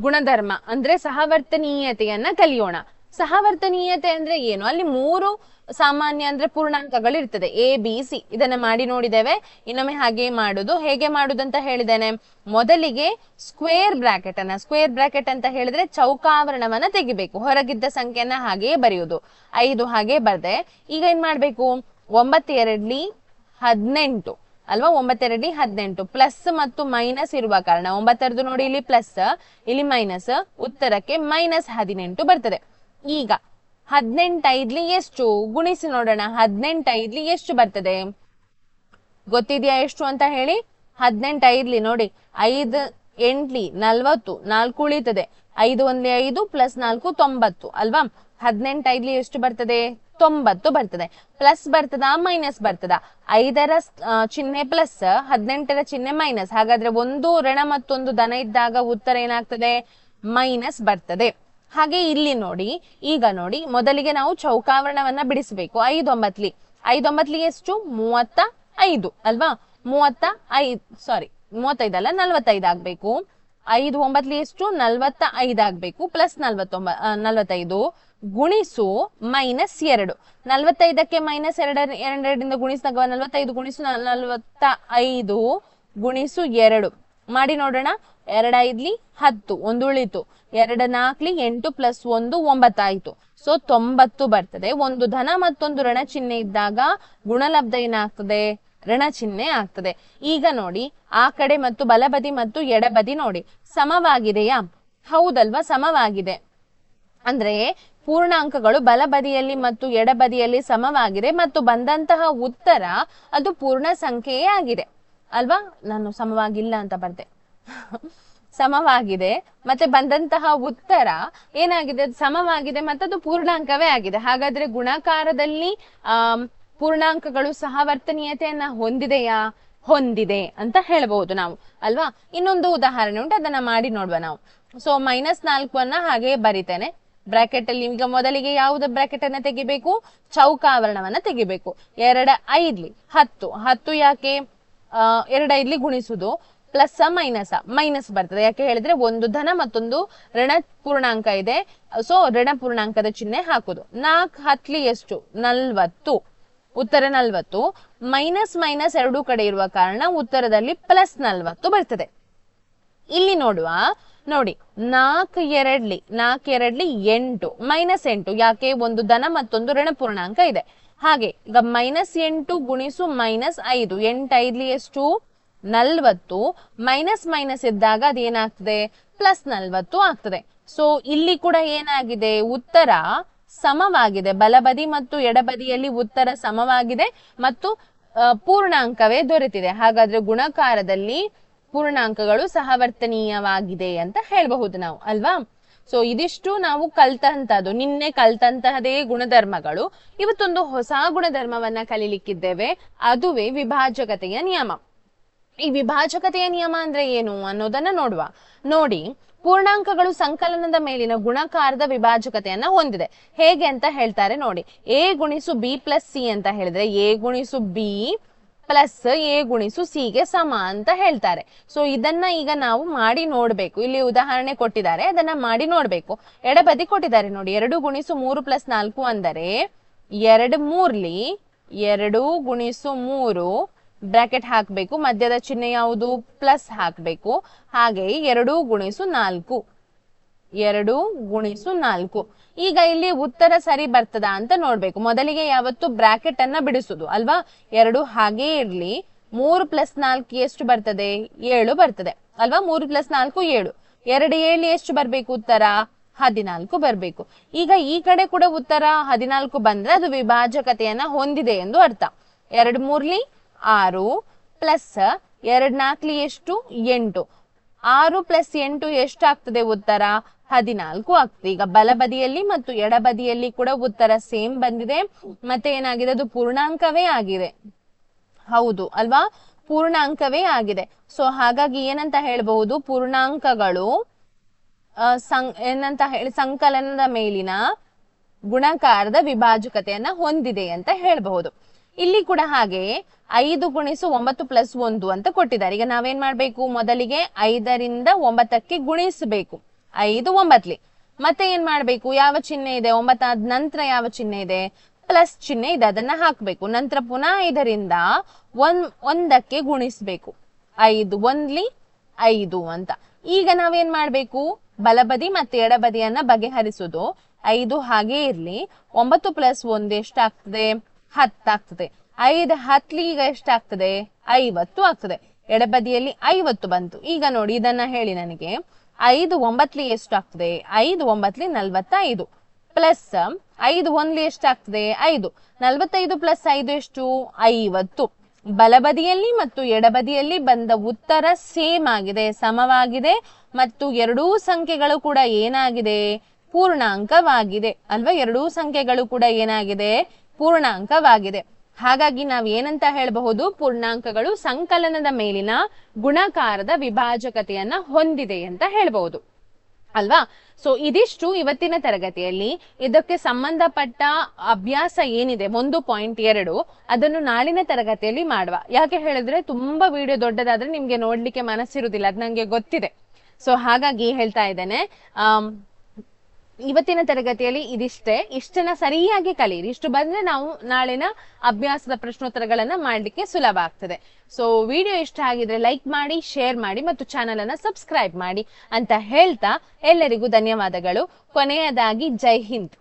ಗುಣಧರ್ಮ, ಅಂದ್ರೆ ಸಹವರ್ತನೀಯತೆಯನ್ನ ಕಲಿಯೋಣ. ಸಹವರ್ತನೀಯತೆ ಅಂದ್ರೆ ಏನು? ಅಲ್ಲಿ ಮೂರು ಸಾಮಾನ್ಯ ಅಂದ್ರೆ ಪೂರ್ಣಾಂಕಗಳು ಇರ್ತದೆ ಎ ಬಿ ಸಿ ಇದನ್ನ ಮಾಡಿ ನೋಡಿದ್ದೇವೆ. ಇನ್ನೊಮ್ಮೆ ಹಾಗೆ ಮಾಡುದು. ಹೇಗೆ ಮಾಡುದಂತ ಹೇಳಿದ್ದೇನೆ. ಮೊದಲಿಗೆ ಸ್ಕ್ವೇರ್ ಬ್ರಾಕೆಟ್ ಅನ್ನ ಸ್ಕ್ವೇರ್ ಬ್ರಾಕೆಟ್ ಅಂತ ಹೇಳಿದ್ರೆ ಚೌಕಾವರಣವನ್ನ ತೆಗಿಬೇಕು. ಹೊರಗಿದ್ದ ಸಂಖ್ಯೆಯನ್ನ ಹಾಗೆಯೇ ಬರೆಯುವುದು ಐದು ಹಾಗೆ ಬರ್ದೆ. ಈಗ ಏನ್ ಮಾಡ್ಬೇಕು? ಒಂಬತ್ತೆರಡ್ಲಿ ಹದಿನೆಂಟು. ಅಲ್ವಾ? ಒಂಬತ್ತೆರಡ್ಲಿ ಹದಿನೆಂಟು. ಪ್ಲಸ್ ಮತ್ತು ಮೈನಸ್ ಇರುವ ಕಾರಣ. ಒಂಬತ್ತೆರಡು ನೋಡಿ ಇಲ್ಲಿ ಪ್ಲಸ್ ಇಲ್ಲಿ ಮೈನಸ್ ಉತ್ತರಕ್ಕೆ ಮೈನಸ್ ಹದಿನೆಂಟು ಬರ್ತದೆ. ಈಗ ಹದಿನೆಂಟೈದ್ಲಿ ಎಷ್ಟು? ಗುಣಿಸಿ ನೋಡೋಣ. ಹದಿನೆಂಟೈದ್ಲಿ ಎಷ್ಟು ಬರ್ತದೆ? ಗೊತ್ತಿದ್ಯಾ ಎಷ್ಟು ಅಂತ ಹೇಳಿ? ಹದಿನೆಂಟೈದ್ಲಿ ನೋಡಿ. ಐದು, ಎಂಟ್ಲಿ ನಲ್ವತ್ತು, ನಾಲ್ಕು ಉಳಿತದೆ. ಐದು ಒಂದ್ಲಿ ಐದು ಪ್ಲಸ್ ನಾಲ್ಕು ತೊಂಬತ್ತು, ಅಲ್ವಾ? ಹದಿನೆಂಟೈದ್ಲಿ ಎಷ್ಟು ಬರ್ತದೆ? ತೊಂಬತ್ತು ಬರ್ತದೆ. ಪ್ಲಸ್ ಬರ್ತದ? ಮೈನಸ್ ಬರ್ತದ? ಐದರ ಚಿಹ್ನೆ ಪ್ಲಸ್, ಹದಿನೆಂಟರ ಚಿಹ್ನೆ ಮೈನಸ್. ಹಾಗಾದ್ರೆ ಒಂದು ಋಣ ಮತ್ತೊಂದು ದನ ಇದ್ದಾಗ ಉತ್ತರ ಏನಾಗ್ತದೆ? ಮೈನಸ್ ಬರ್ತದೆ. ಹಾಗೆ ಇಲ್ಲಿ ನೋಡಿ, ಈಗ ನೋಡಿ, ಮೊದಲಿಗೆ ನಾವು ಚೌಕಾವರಣವನ್ನ ಬಿಡಿಸಬೇಕು. ಐದೊಂಬತ್ಲಿ. ಐದೊಂಬತ್ಲಿ ಎಷ್ಟು? ಮೂವತ್ತ ಐದು ಅಲ್ವಾ? ಮೂವತ್ತ ಐದು ಸಾರಿ ಮೂವತ್ತೈದಲ್ಲ ನಲ್ವತ್ತೈದು ಆಗ್ಬೇಕು. ಐದು ಒಂಬತ್ಲಿ ಎಷ್ಟು? ನಲ್ವತ್ತ ಐದು ಆಗ್ಬೇಕು ಪ್ಲಸ್ ನಲ್ವತ್ತೊಂಬ ನಲ್ವತ್ತೈದು ಗುಣಿಸು ಮೈನಸ್ ಎರಡು. ನಲ್ವತ್ತೈದಕ್ಕೆ ಮೈನಸ್ ಎರಡ, ಎರಡರಿಂದ ಗುಣಿಸಿದಾಗ ನಲ್ವತ್ತೈದು ಗುಣಿಸು ನಲ್- ನಲ್ವತ್ತ ಐದು ಗುಣಿಸು ಎರಡು. ಮಾಡಿ ನೋಡೋಣ. ಎರಡ್ ಐದ್ಲಿ ಹತ್ತು, ಒಂದು ಉಳಿತು. ಎರಡ ನಾಲ್ಕ್ಲಿ ಎಂಟು ಪ್ಲಸ್ ಒಂದು ಒಂಬತ್ತಾಯ್ತು. ಸೊ ತೊಂಬತ್ತು ಬರ್ತದೆ. ಒಂದು ಧನ ಮತ್ತೊಂದು ಋಣ ಚಿಹ್ನೆ ಇದ್ದಾಗ ಗುಣಲಬ್ಧ ಏನಾಗ್ತದೆ? ಋಣ ಚಿಹ್ನೆ ಆಗ್ತದೆ. ಈಗ ನೋಡಿ, ಆ ಕಡೆ ಮತ್ತು ಬಲಬದಿ ಮತ್ತು ಎಡಬದಿ ನೋಡಿ. ಸಮವಾಗಿದೆಯಾ? ಹೌದಲ್ವಾ? ಸಮವಾಗಿದೆ. ಅಂದ್ರೆ ಪೂರ್ಣಾಂಕಗಳು ಬಲಬದಿಯಲ್ಲಿ ಮತ್ತು ಎಡಬದಿಯಲ್ಲಿ ಸಮವಾಗಿದೆ ಮತ್ತು ಬಂದಂತಹ ಉತ್ತರ ಅದು ಪೂರ್ಣ ಸಂಖ್ಯೆಯೇ ಆಗಿದೆ. ಅಲ್ವಾ? ನಾನು ಸಮವಾಗಿಲ್ಲ ಅಂತ ಬರ್ದೆ. ಸಮವಾಗಿದೆ. ಮತ್ತೆ ಬಂದಂತಹ ಉತ್ತರ ಏನಾಗಿದೆ? ಅದು ಸಮವಾಗಿದೆ ಮತ್ತೆ ಅದು ಪೂರ್ಣಾಂಕವೇ ಆಗಿದೆ. ಹಾಗಾದ್ರೆ ಗುಣಾಕಾರದಲ್ಲಿ ಆ ಪೂರ್ಣಾಂಕಗಳು ಸಹವರ್ತನೀಯತೆಯನ್ನ ಹೊಂದಿದೆಯಾ? ಹೊಂದಿದೆ ಅಂತ ಹೇಳ್ಬಹುದು ನಾವು. ಅಲ್ವಾ? ಇನ್ನೊಂದು ಉದಾಹರಣೆ ಉಂಟು, ಅದನ್ನ ಮಾಡಿ ನೋಡುವ ನಾವು. ಸೊ ಮೈನಸ್ ನಾಲ್ಕನ್ನ ಹಾಗೆ ಬರಿತೇನೆ. ಬ್ರಾಕೆಟ್ ಅಲ್ಲಿ ಈಗ ಮೊದಲಿಗೆ ಯಾವ್ದು ಬ್ರಾಕೆಟ್ ಅನ್ನ ತೆಗಿಬೇಕು ಚೌಕಾವರಣವನ್ನ ತೆಗಿಬೇಕು. ಎರಡ ಐದ್ಲಿ ಹತ್ತು. ಹತ್ತು ಯಾಕೆ? ಎರಡ್ ಐದ್ಲಿ ಗುಣಿಸುದು. ಪ್ಲಸ್ ಮೈನಸ್ ಮೈನಸ್ ಬರ್ತದೆ. ಯಾಕೆ ಹೇಳಿದ್ರೆ ಒಂದು ಧನ ಮತ್ತೊಂದು ಋಣ ಪೂರ್ಣಾಂಕ ಇದೆ. ಸೊ ಋಣ ಪೂರ್ಣಾಂಕದ ಚಿಹ್ನೆ ಹಾಕುದು. ನಾಲ್ಕು ಹತ್ಲಿ ಎಷ್ಟು? ನಲ್ವತ್ತು. ಉತ್ತರ ನಲ್ವತ್ತು. ಮೈನಸ್ ಮೈನಸ್ ಎರಡೂ ಕಡೆ ಇರುವ ಕಾರಣ ಉತ್ತರದಲ್ಲಿ ಪ್ಲಸ್ ನಲ್ವತ್ತು ಬರ್ತದೆ. ಇಲ್ಲಿ ನೋಡುವ, ನೋಡಿ, ನಾಲ್ಕು ಎರಡ್ಲಿ ನಾಲ್ಕು ಎರಡ್ಲಿ ಎಂಟು. ಮೈನಸ್ ಎಂಟು. ಯಾಕೆ? ಒಂದು ಧನ ಮತ್ತೊಂದು ಋಣ ಪೂರ್ಣಾಂಕ ಇದೆ. ಹಾಗೆ, ಈಗ ಮೈನಸ್ ಎಂಟು ಗುಣಿಸು ಮೈನಸ್ ಐದು. ಎಂಟು ಐದ್ಲಿ ಎಷ್ಟು? ನಲ್ವತ್ತು ಮೈನಸ್ ಮೈನಸ್ ಇದ್ದಾಗ ಅದೇನಾಗ್ತದೆ? ಪ್ಲಸ್ ನಲ್ವತ್ತು ಆಗ್ತದೆ. ಸೊ ಇಲ್ಲಿ ಕೂಡ ಏನಾಗಿದೆ? ಉತ್ತರ ಸಮವಾಗಿದೆ. ಬಲಬದಿ ಮತ್ತು ಎಡಬದಿಯಲ್ಲಿ ಉತ್ತರ ಸಮವಾಗಿದೆ ಮತ್ತು ಪೂರ್ಣಾಂಕವೇ ದೊರೆತಿದೆ. ಹಾಗಾದ್ರೆ ಗುಣಕಾರದಲ್ಲಿ ಪೂರ್ಣಾಂಕಗಳು ಸಹವರ್ತನೀಯವಾಗಿದೆ ಅಂತ ಹೇಳಬಹುದು ನಾವು, ಅಲ್ವಾ? ಸೊ ಇದಿಷ್ಟು ನಾವು ಕಲ್ತಂತದ್ದು ನಿನ್ನೆ ಕಲ್ತಂತಹದೇ ಗುಣಧರ್ಮಗಳು. ಇವತ್ತೊಂದು ಹೊಸ ಗುಣಧರ್ಮವನ್ನ ಕಲಿಲಿಕ್ಕಿದ್ದೇವೆ. ಅದುವೇ ವಿಭಾಜಕತೆಯ ನಿಯಮ. ಈ ವಿಭಾಜಕತೆಯ ನಿಯಮ ಅಂದ್ರೆ ಏನು ಅನ್ನೋದನ್ನ ನೋಡುವ. ನೋಡಿ, ಪೂರ್ಣಾಂಕಗಳು ಸಂಕಲನದ ಮೇಲಿನ ಗುಣಕಾರದ ವಿಭಾಜಕತೆಯನ್ನ ಹೊಂದಿದೆ. ಹೇಗೆ ಅಂತ ಹೇಳ್ತಾರೆ ನೋಡಿ. ಎ ಗುಣಿಸು ಬಿ ಪ್ಲಸ್ ಸಿ ಅಂತ ಹೇಳಿದ್ರೆ ಎ ಗುಣಿಸು ಬಿ ಪ್ಲಸ್ ಎ ಗುಣಿಸು ಸಿ ಗೆ ಸಮ ಅಂತ ಹೇಳ್ತಾರೆ. ಸೊ ಇದನ್ನ ಈಗ ನಾವು ಮಾಡಿ ನೋಡ್ಬೇಕು. ಇಲ್ಲಿ ಉದಾಹರಣೆ ಕೊಟ್ಟಿದ್ದಾರೆ, ಅದನ್ನ ಮಾಡಿ ನೋಡ್ಬೇಕು. ಎಡಬದಿ ಕೊಟ್ಟಿದ್ದಾರೆ ನೋಡಿ. ಎರಡು ಗುಣಿಸು ಮೂರು ಪ್ಲಸ್ ನಾಲ್ಕು ಅಂದರೆ ಎರಡು ಮೂರ್ಲಿ ಎರಡು ಗುಣಿಸು ಮೂರು ಬ್ರಾಕೆಟ್ ಹಾಕಬೇಕು. ಮಧ್ಯದ ಚಿಹ್ನೆ ಯಾವುದು? ಪ್ಲಸ್ ಹಾಕಬೇಕು. ಹಾಗೆ ಎರಡು ಗುಣಿಸು ನಾಲ್ಕು. ಎರಡು ಗುಣಿಸು ನಾಲ್ಕು. ಈಗ ಇಲ್ಲಿ ಉತ್ತರ ಸರಿ ಬರ್ತದ ಅಂತ ನೋಡ್ಬೇಕು. ಮೊದಲಿಗೆ ಯಾವತ್ತು ಬ್ರಾಕೆಟ್ ಅನ್ನ ಬಿಡಿಸುದು, ಅಲ್ವಾ? ಎರಡು ಹಾಗೆ ಇರ್ಲಿ. ಮೂರು ಪ್ಲಸ್ ನಾಲ್ಕು ಎಷ್ಟು ಬರ್ತದೆ? ಏಳು ಬರ್ತದೆ, ಅಲ್ವಾ? ಮೂರು ಪ್ಲಸ್ ನಾಲ್ಕು, ಏಳು. ಎರಡು ಏಳು ಎಷ್ಟು ಬರ್ಬೇಕು ಉತ್ತರ? ಹದಿನಾಲ್ಕು ಬರ್ಬೇಕು. ಈಗ ಈ ಕಡೆ ಕೂಡ ಉತ್ತರ ಹದಿನಾಲ್ಕು ಬಂದ್ರೆ ಅದು ವಿಭಾಜಕತೆಯನ್ನ ಹೊಂದಿದೆ ಎಂದು ಅರ್ಥ. ಎರಡು ಮೂರ್ಲಿ ಆರು ಪ್ಲಸ್ ಎರಡ್ ಎಷ್ಟು ಎಂಟು. ಆರು ಪ್ಲಸ್ ಎಂಟು ಎಷ್ಟಾಗ್ತದೆ ಉತ್ತರ? ಹದಿನಾಲ್ಕು ಆಗ್ತದೆ. ಈಗ ಬಲಬದಿಯಲ್ಲಿ ಮತ್ತು ಎಡಬದಿಯಲ್ಲಿ ಕೂಡ ಉತ್ತರ ಸೇಮ್ ಬಂದಿದೆ. ಮತ್ತೆ ಏನಾಗಿದೆ? ಅದು ಪೂರ್ಣಾಂಕವೇ ಆಗಿದೆ. ಹೌದು, ಅಲ್ವಾ? ಪೂರ್ಣಾಂಕವೇ ಆಗಿದೆ. ಸೊ ಹಾಗಾಗಿ ಏನಂತ ಹೇಳಬಹುದು? ಪೂರ್ಣಾಂಕಗಳು ಸಂ, ಏನಂತ ಹೇಳಿ, ಸಂಕಲನದ ಮೇಲಿನ ಗುಣಕಾರದ ವಿಭಾಜಕತೆಯನ್ನ ಹೊಂದಿದೆ ಅಂತ ಹೇಳ್ಬಹುದು. ಇಲ್ಲಿ ಕೂಡ ಹಾಗೆ ಐದು ಗುಣಿಸು ಒಂಬತ್ತು ಪ್ಲಸ್ ಒಂದು ಅಂತ ಕೊಟ್ಟಿದ್ದಾರೆ. ಈಗ ನಾವೇನ್ ಮಾಡ್ಬೇಕು? ಮೊದಲಿಗೆ ಐದರಿಂದ ಒಂಬತ್ತಕ್ಕೆ ಗುಣಿಸಬೇಕು. ಐದು ಒಂಬತ್ಲಿ. ಮತ್ತೆ ಏನ್ ಮಾಡ್ಬೇಕು? ಯಾವ ಚಿಹ್ನೆ ಇದೆ? ಒಂಬತ್ತಾದ ನಂತರ ಯಾವ ಚಿಹ್ನೆ ಇದೆ? ಪ್ಲಸ್ ಚಿಹ್ನೆ ಇದೆ. ಅದನ್ನ ಹಾಕ್ಬೇಕು. ನಂತರ ಪುನಃ ಐದರಿಂದ ಒಂದ್, ಒಂದಕ್ಕೆ ಗುಣಿಸ್ಬೇಕು. ಐದು ಒಂದ್ಲಿ ಐದು ಅಂತ. ಈಗ ನಾವೇನ್ ಮಾಡ್ಬೇಕು? ಬಲಬದಿ ಮತ್ತೆ ಎಡಬದಿಯನ್ನ ಬಗೆಹರಿಸುದು. ಐದು ಹಾಗೆ ಇರ್ಲಿ. ಒಂಬತ್ತು ಪ್ಲಸ್ ಒಂದ್ ಎಷ್ಟಾಗ್ತದೆ? ಹತ್ತಾಗ್ತದೆ. ಐದು ಹತ್ಲಿ ಈಗ ಎಷ್ಟಾಗ್ತದೆ? ಐವತ್ತು ಆಗ್ತದೆ. ಎಡಬದಿಯಲ್ಲಿ ಐವತ್ತು ಬಂತು. ಈಗ ನೋಡಿ, ಇದನ್ನ ಹೇಳಿ ನನಗೆ. ಐದು ಒಂಬತ್ಲಿ ಎಷ್ಟಾಗ್ತದೆ? ಐದು ಒಂಬತ್ಲಿ ನಲ್ವತ್ತೈದು. ಪ್ಲಸ್ ಐದು ಒಂದ್ಲಿ ಎಷ್ಟಾಗ್ತದೆ? ಐದು. ನಲ್ವತ್ತೈದು ಪ್ಲಸ್ ಐದು ಎಷ್ಟು? ಐವತ್ತು. ಬಲಬದಿಯಲ್ಲಿ ಮತ್ತು ಎಡಬದಿಯಲ್ಲಿ ಬಂದ ಉತ್ತರ ಸೇಮ್ ಆಗಿದೆ, ಸಮವಾಗಿದೆ ಮತ್ತು ಎರಡೂ ಸಂಖ್ಯೆಗಳು ಕೂಡ ಏನಾಗಿದೆ? ಪೂರ್ಣಾಂಕವಾಗಿದೆ. ಅಲ್ವಾ? ಎರಡೂ ಸಂಖ್ಯೆಗಳು ಕೂಡ ಏನಾಗಿದೆ? ಪೂರ್ಣಾಂಕವಾಗಿದೆ. ಹಾಗಾಗಿ ನಾವು ಏನಂತ ಹೇಳಬಹುದು? ಪೂರ್ಣಾಂಕಗಳು ಸಂಕಲನದ ಮೇಲಿನ ಗುಣಕಾರದ ವಿಭಾಜಕತೆಯನ್ನ ಹೊಂದಿದೆ ಅಂತ ಹೇಳಬಹುದು. ಅಲ್ವಾ? ಸೊ ಇದಿಷ್ಟು ಇವತ್ತಿನ ತರಗತಿಯಲ್ಲಿ. ಇದಕ್ಕೆ ಸಂಬಂಧಪಟ್ಟ ಅಭ್ಯಾಸ ಏನಿದೆ? ಒಂದು ಪಾಯಿಂಟ್ ಎರಡು. ಅದನ್ನು ನಾಳಿನ ತರಗತಿಯಲ್ಲಿ ಮಾಡುವ. ಯಾಕೆ ಹೇಳಿದ್ರೆ ತುಂಬಾ ವಿಡಿಯೋ ದೊಡ್ಡದಾದ್ರೆ ನಿಮ್ಗೆ ನೋಡ್ಲಿಕ್ಕೆ ಮನಸ್ಸಿರುವುದಿಲ್ಲ ಅದು ನಂಗೆ ಗೊತ್ತಿದೆ. ಸೊ ಹಾಗಾಗಿ ಹೇಳ್ತಾ ಇದ್ದೇನೆ. ಇವತ್ತಿನ ತರಗತಿಯಲ್ಲಿ ಇದಿಷ್ಟೇ. ಇಷ್ಟನ್ನ ಸರಿಯಾಗಿ ಕಲಿಯಿರಿ ಇಷ್ಟು ಬಂದ್ರೆ ನಾವು ನಾಳಿನ ಅಭ್ಯಾಸದ ಪ್ರಶ್ನೋತ್ತರಗಳನ್ನ ಮಾಡ್ಲಿಕ್ಕೆ ಸುಲಭ ಆಗ್ತದೆ. ಸೊ ವಿಡಿಯೋ ಇಷ್ಟ ಆಗಿದ್ರೆ ಲೈಕ್ ಮಾಡಿ ಶೇರ್ ಮಾಡಿ ಮತ್ತು ಚಾನಲ್ ಅನ್ನ ಸಬ್ಸ್ಕ್ರೈಬ್ ಮಾಡಿ ಅಂತ ಹೇಳ್ತಾ ಎಲ್ಲರಿಗೂ ಧನ್ಯವಾದಗಳು. ಕೊನೆಯದಾಗಿ ಜೈ ಹಿಂದ್.